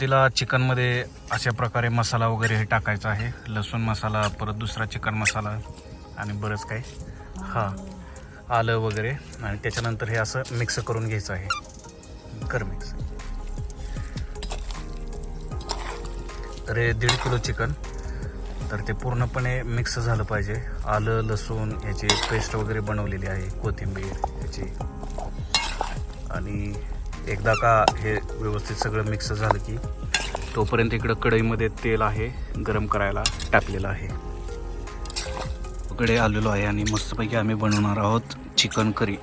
तिला चिकनमध्ये अशा प्रकारे मसाला वगैरे हे टाकायचा आहे. लसूण मसाला परत दुसरा चिकन मसाला आणि बरंच काही. हां आलं वगैरे. आणि त्याच्यानंतर हे असं मिक्स करून घ्यायचं आहे. कर मिक्स. तर हे दीड किलो चिकन. तर ते पूर्णपणे मिक्स झालं पाहिजे. आलं लसूण याची पेस्ट वगैरे बनवलेली आहे. कोथिंबीर याची. आणि एकदा का हे व्यवस्थित सगळं मिक्स झालं की तोपर्यंत इकडं कढईमध्ये तेल आहे गरम करायला टाकलेलं आहे. इकडे आलेलो आहे आणि मस्तपैकी आम्ही बनवणार आहोत चिकन करी.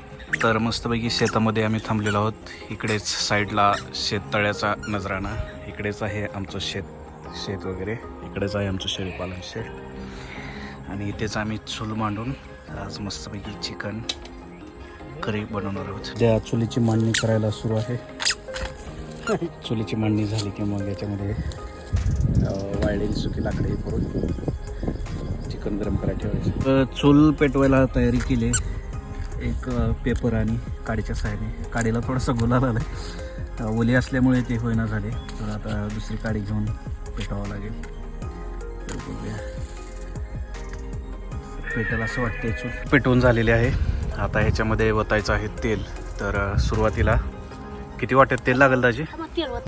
तर मस्तपैकी शेतामध्ये आम्ही थांबलेलो आहोत. इकडेच साईडला शेततळ्याचा नजराणा. इकडेच आहे आमचं शेत शेत वगैरे. इकडेच आहे आमचं शेळीपालन शेत. आणि इथेच आम्ही चूल मांडून आज मस्तपैकी चिकन करी बनवणार आहोत. ज्या चुलीची मांडणी करायला सुरू आहे. चुलीची मांडणी झाली की मग याच्यामध्ये वाळलेली सुकी लाकडे करून चिकन गरम करायला ठेवायचं. चूल पेटवायला तयारी केली. एक पेपर आणि काडीच्या सहाय्याने. काडीला थोडासा गुलाल आला आहे ओली असल्यामुळे ते होईना झाले. तर आता दुसरी काडी घेऊन पेटावं लागेल. पेटेल असं वाटतंय चूल. पेटवून झालेले आहे. आता ह्याच्यामध्ये वतायचं आहे तेल. तर सुरुवातीला किती वाटत तेल लागेल दाजी?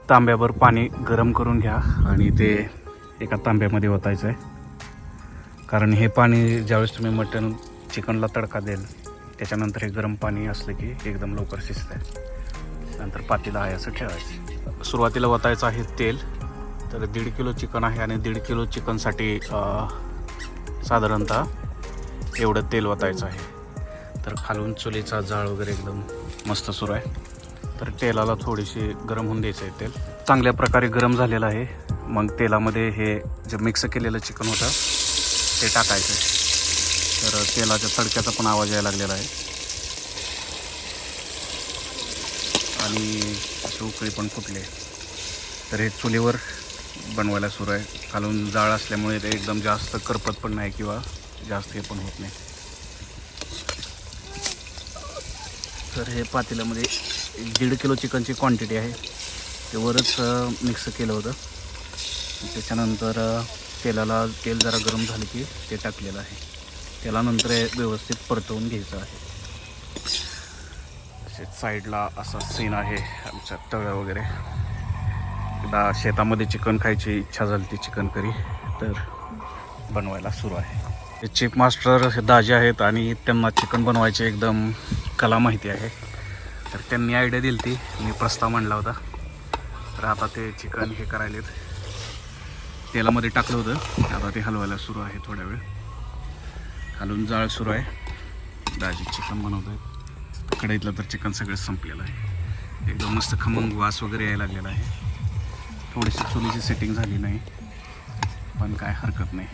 तांब्यावर पाणी गरम करून घ्या आणि ते एका तांब्यामध्ये ओतायचं आहे कारण हे पाणी ज्यावेळेस तुम्ही मटण चिकनला तडका देल त्याच्यानंतर हे गरम पाणी असलं की एकदम लवकर शिजतं नंतर पातीला आहे असं ठेवायचं सुरुवातीला वतायचं आहे तेल. तर दीड किलो चिकन आहे आणि दीड किलो चिकनसाठी साधारणतः एवढं तेल वतायचं आहे. तर खालून चुलीचा जाळ वगैरे एकदम मस्त सुरू आहे. तर तेलाला थोडीशी गरम होऊन द्यायचं आहे तेल. चांगल्या प्रकारे गरम झालेलं आहे. मग तेलामध्ये हे जे मिक्स केलेलं चिकन होतं ते टाकायचं आहे. तर तेलाच्या तडक्याचा पण आवाज यायला लागलेला आहे. आणि उकळी पण फुटली तर हे चुलीवर बनवायला सुरू आहे. खालून जाळ असल्यामुळे ते एकदम जास्त करपत पण नाही किंवा जास्त हे पण होत नाही. तर हे पातेल्यामध्ये एक दीड किलो चिकनची क्वांटिटी आहे. ते वरच मिक्स केलं होतं. त्याच्यानंतर तेलाला तेल जरा गरम झालं की ते टाकलेलं आहे. तेलानंतर हे व्यवस्थित परतवून घ्यायचं आहे. तसेच साईडला असा सीन आहे आमच्या तळं वगैरे. एकदा शेतामध्ये चिकन खायची इच्छा झाली ती चिकन करी तर बनवायला सुरू आहे. ते चीफ मास्टर हे दाजी आहेत आणि त्यांना चिकन बनवायचे एकदम कला माहिती आहे. तर त्यांनी आयडिया दिली ती. मी प्रस्ताव मांडला होता. तर आता ते चिकन हे करायलेत. तेलामध्ये टाकलं होतं. आता ते हलवायला सुरू आहे थोड्या वेळ. हलवून जाळ सुरू आहे. दाजी चिकन बनवत आहेत कढईतलं तर चिकन सगळं संपलेलं आहे. एकदम मस्त खमंग वास वगैरे यायला लागलेला आहे. थोडीशी चुलीची सेटिंग झाली नाही. पण काय हरकत नाही.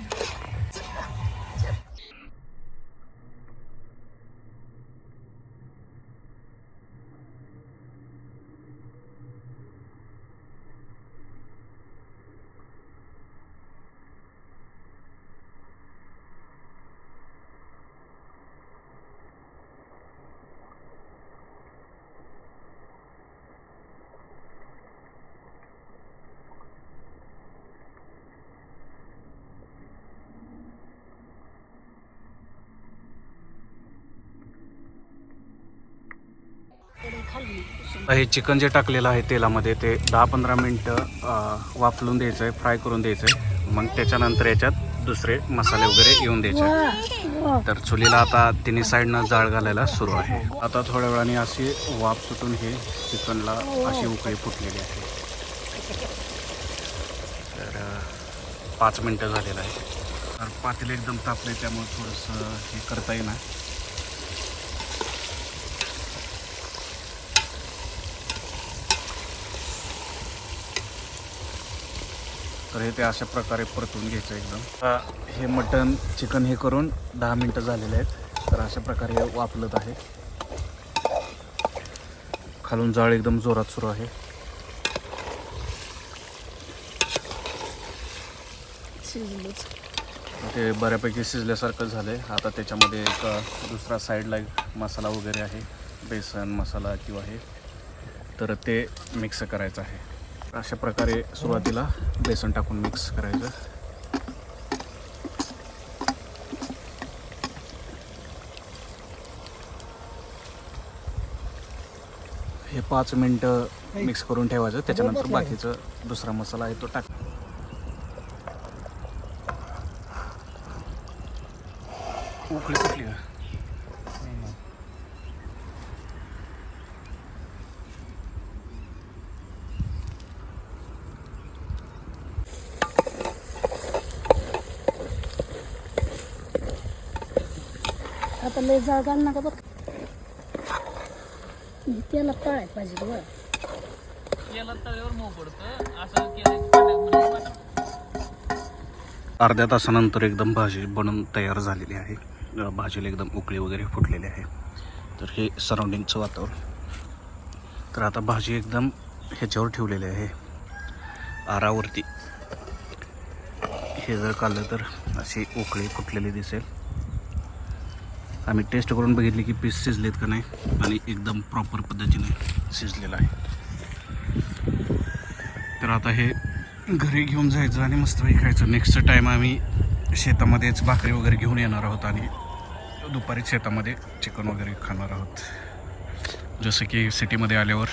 हे चिकन जे टाकलेलं आहे तेलामध्ये ते दहा पंधरा मिनटं वाफलून द्यायचं आहे फ्राय करून द्यायचं आहे मग त्याच्यानंतर याच्यात दुसरे मसाले वगैरे येऊन द्यायचे. तर चुलीला आता तिन्ही साईडनं जाळ घालायला सुरू आहे. आता थोड्या वेळाने अशी वाफ सुटून हे चिकनला अशी उकळी फुटलेली आहे. तर पाच मिनटं झालेलं आहे. तर पातेल एकदम तापले त्यामुळे थोडंसं हे करता येईना. तर हे ते अशा प्रकारे परतून घ्यायचं एकदम. हे मटन चिकन हे करून दहा मिनटं झालेले आहेत. तर अशा प्रकारे वापलत आहे. खालून जाळ एकदम जोरात सुरू आहे. ते बऱ्यापैकी शिजल्यासारखं झालं आहे आता त्याच्यामध्ये एक दुसरा साईडला एक मसाला वगैरे आहे. बेसन मसाला किंवा हे. तर ते मिक्स करायचं आहे. अशा प्रकारे सुरुवातीला बेसन टाकून मिक्स करायचं. हे पाच मिनटं मिक्स करून ठेवायचं त्याच्यानंतर बाकीचं दुसरा मसाला आहे तो टाक. उकळी कुठली आता लय जाळ घाल नका बघ त्याला तळायला पाहिजे बघ अर्ध्या तासानंतर एकदम भाजी बनून तयार झालेली आहे. भाजीला एकदम उकळी वगैरे फुटलेली आहे. तर हे सराउंडिंगचं वातावरण. तर आता भाजी एकदम ह्याच्यावर ठेवलेली आहे. आरावरती. हे जर काढलं तर अशी उकळी फुटलेली दिसेल. आम्ही टेस्ट करून बघितली की पीस शिजलेत का नाही आणि एकदम प्रॉपर पद्धतीने शिजलेलं आहे. तर आता हे घरी घेऊन जायचं आणि मस्त खायचं. नेक्स्ट टाईम आम्ही शेतामध्येच भाकरी वगैरे घेऊन येणार आहोत आणि दुपारी शेतामध्ये चिकन वगैरे खाणार आहोत. जसं की सिटीमध्ये आल्यावर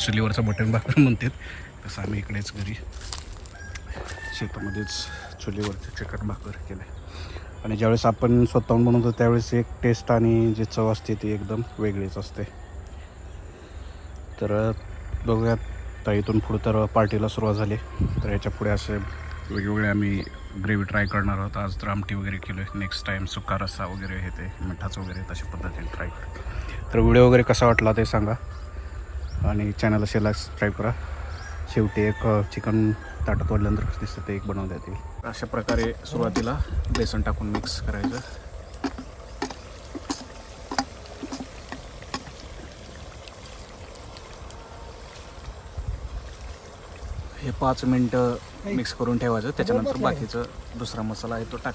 चुलीवरचं बटन भाकर म्हणतात तसं आम्ही इकडेच घरी शेतामध्येच चुलीवरचं चिकन भाकर केलं आणि ज्यावेळेस आपण स्वतःहून बनवतो त्यावेळेस एक टेस्ट आणि जी चव असते ती एकदम वेगळीच असते. तर बघूयात आता इथून पुढं तर पार्टीला सुरुवात झाली. तर याच्यापुढे असे वेगवेगळे आम्ही ग्रेव्ही ट्राय करणार आहोत. आज तर आमटी वगैरे केलो आहे नेक्स्ट टाईम सुका रस्सा वगैरे हे ते मिठाचं वगैरे तशा पद्धतीने ट्राय करू. तर व्हिडिओ वगैरे कसा वाटला ते सांगा. आणि चॅनलला शेअरला सबस्क्राईब करा. शेवटी एक चिकन ताटात वाढल्यानंतर कसं दिसतं ते एक बनवता येईल. अशा प्रकारे सुरुवातीला बेसन टाकून मिक्स करायचं. हे पाच मिनटं मिक्स करून ठेवायचं. त्याच्यानंतर बाकीचं दुसरा मसाला आहे तो टाक